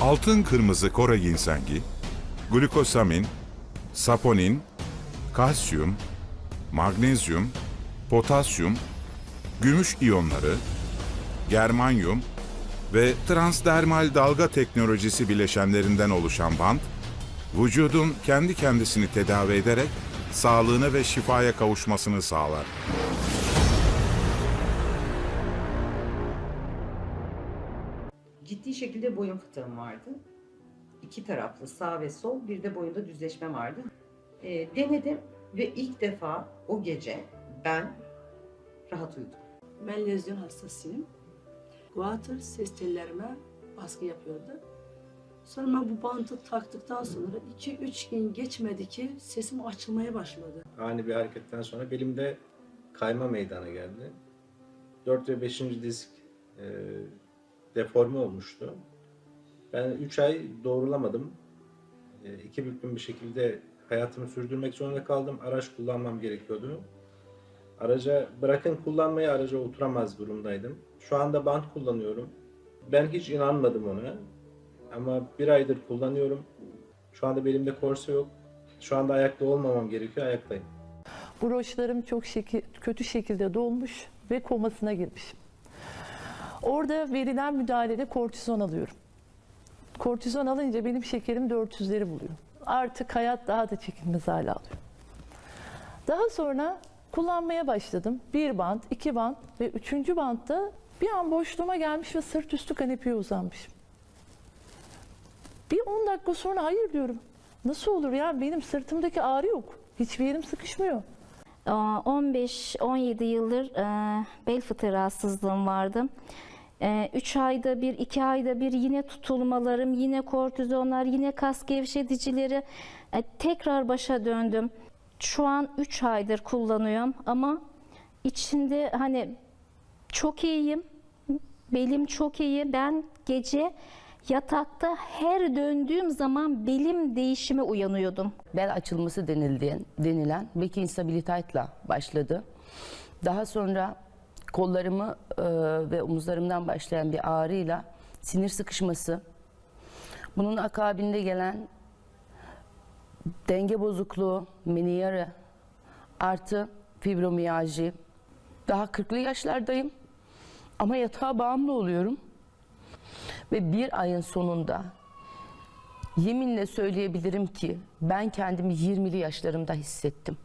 Altın kırmızı kora ginseng'i, glukosamin, saponin, kalsiyum, magnezyum, potasyum, gümüş iyonları, germanyum ve transdermal dalga teknolojisi bileşenlerinden oluşan bant, vücudun kendi kendisini tedavi ederek sağlığına ve şifaya kavuşmasını sağlar. Ciddi şekilde boyun fıtığım vardı. İki taraflı sağ ve sol bir de boyunda düzleşme vardı. E, denedim ve ilk defa o gece ben rahat uyudum. Ben lezyon hastasıyım. Guatr ses tellerime baskı yapıyordu. Sonra ben bu bantı taktıktan sonra 2-3 gün geçmedi ki sesim açılmaya başladı. ani bir hareketten sonra belimde kayma meydana geldi. 4 ve 5. disk e, deforme olmuştu. Ben 3 ay doğrulamadım. E, iki büklüm bir şekilde hayatımı sürdürmek zorunda kaldım. Araç kullanmam gerekiyordu. Araca bırakın kullanmayı araca oturamaz durumdaydım. Şu anda bant kullanıyorum. Ben hiç inanmadım ona. Ama bir aydır kullanıyorum. Şu anda belimde korse yok. Şu anda ayakta olmamam gerekiyor. Ayaktayım. Broşlarım çok şekil, kötü şekilde dolmuş ve komasına girmişim. Orada verilen müdahalede kortizon alıyorum. Kortizon alınca benim şekerim 400'leri buluyor. Artık hayat daha da çekilmez hale alıyor. Daha sonra kullanmaya başladım. Bir bant, iki bant ve üçüncü bantta bir an boşluğuma gelmiş ve sırt üstü kanepeye uzanmışım. Bir 10 dakika sonra hayır diyorum. Nasıl olur ya benim sırtımdaki ağrı yok. Hiçbir yerim sıkışmıyor. 15-17 yıldır e, bel fıtığı rahatsızlığım vardı. 3 ayda bir, 2 ayda bir yine tutulmalarım, yine kortizonlar, yine kas gevşeticileri. E, tekrar başa döndüm. Şu an 3 aydır kullanıyorum ama içinde hani çok iyiyim. Belim çok iyi. Ben gece yatakta her döndüğüm zaman belim değişime uyanıyordum. bel açılması denilen, denilen Becky instabilitatla başladı. Daha sonra kollarımı e, ve omuzlarımdan başlayan bir ağrıyla sinir sıkışması, bunun akabinde gelen denge bozukluğu, meniyarı, artı fibromiyalji. Daha 40'lı yaşlardayım ama yatağa bağımlı oluyorum. Ve bir ayın sonunda Yeminle söyleyebilirim ki ben kendimi 20'li yaşlarımda hissettim.